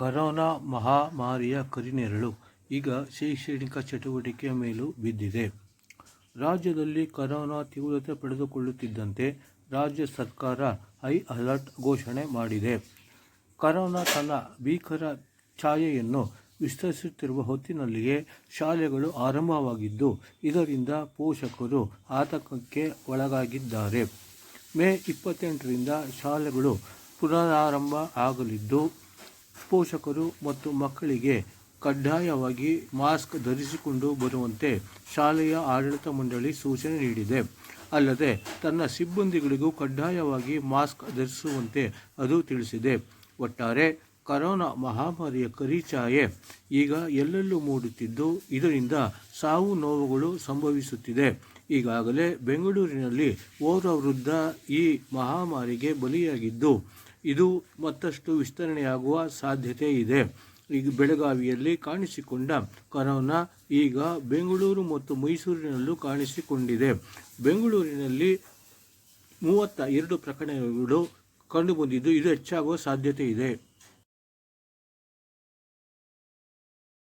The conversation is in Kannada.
ಕರೋನಾ ಮಹಾಮಾರಿಯ ಕರಿನೆರಳು. ಈಗ ಶೈಕ್ಷಣಿಕ ಚಟುವಟಿಕೆಯ ಮೇಲೂ ಬಿದ್ದಿದೆ. ರಾಜ್ಯದಲ್ಲಿ ಕರೋನಾ ತೀವ್ರತೆ ಪಡೆದುಕೊಳ್ಳುತ್ತಿದ್ದಂತೆ ರಾಜ್ಯ ಸರ್ಕಾರ ಹೈ ಅಲರ್ಟ್ ಘೋಷಣೆ ಮಾಡಿದೆ. ಕರೋನಾ ತನ್ನ ಭೀಕರ ಛಾಯೆಯನ್ನು ವಿಸ್ತರಿಸುತ್ತಿರುವ ಹೊತ್ತಿನಲ್ಲಿಯೇ ಶಾಲೆಗಳು ಆರಂಭವಾಗಿದ್ದು, ಇದರಿಂದ ಪೋಷಕರು ಆತಂಕಕ್ಕೆ ಒಳಗಾಗಿದ್ದಾರೆ. ಮೇ ಇಪ್ಪತ್ತೆಂಟರಿಂದ ಶಾಲೆಗಳು ಪುನರಾರಂಭ ಆಗಲಿದ್ದು ಪೋಷಕರು ಮತ್ತು ಮಕ್ಕಳಿಗೆ ಕಡ್ಡಾಯವಾಗಿ ಮಾಸ್ಕ್ ಧರಿಸಿಕೊಂಡು ಬರುವಂತೆ ಶಾಲೆಯ ಆಡಳಿತ ಮಂಡಳಿ ಸೂಚನೆ ನೀಡಿದೆ. ಅಲ್ಲದೆ, ತನ್ನ ಸಿಬ್ಬಂದಿಗಳಿಗೂ ಕಡ್ಡಾಯವಾಗಿ ಮಾಸ್ಕ್ ಧರಿಸುವಂತೆ ಅದು ತಿಳಿಸಿದೆ. ಒಟ್ಟಾರೆ, ಕರೋನಾ ಮಹಾಮಾರಿಯ ಕರಿಛಾಯೆ ಈಗ ಎಲ್ಲೆಲ್ಲೂ ಮೂಡುತ್ತಿದ್ದು, ಇದರಿಂದ ಸಾವು ನೋವುಗಳು ಸಂಭವಿಸುತ್ತಿದೆ. ಈಗಾಗಲೇ ಬೆಂಗಳೂರಿನಲ್ಲಿ ಓರ್ವ ವೃದ್ಧ ಈ ಮಹಾಮಾರಿಗೆ ಬಲಿಯಾಗಿದ್ದು ಇದು ಮತ್ತಷ್ಟು ವಿಸ್ತರಣೆಯಾಗುವ ಸಾಧ್ಯತೆ ಇದೆ. ಈಗ ಬೆಳಗಾವಿಯಲ್ಲಿ ಕಾಣಿಸಿಕೊಂಡ ಕರೋನಾ ಈಗ ಬೆಂಗಳೂರು ಮತ್ತು ಮೈಸೂರಿನಲ್ಲೂ ಕಾಣಿಸಿಕೊಂಡಿದೆ. ಬೆಂಗಳೂರಿನಲ್ಲಿ ಮೂವತ್ತ ಎರಡು ಪ್ರಕರಣಗಳು ಕಂಡುಬಂದಿದ್ದು ಇದು ಹೆಚ್ಚಾಗುವ ಸಾಧ್ಯತೆ ಇದೆ.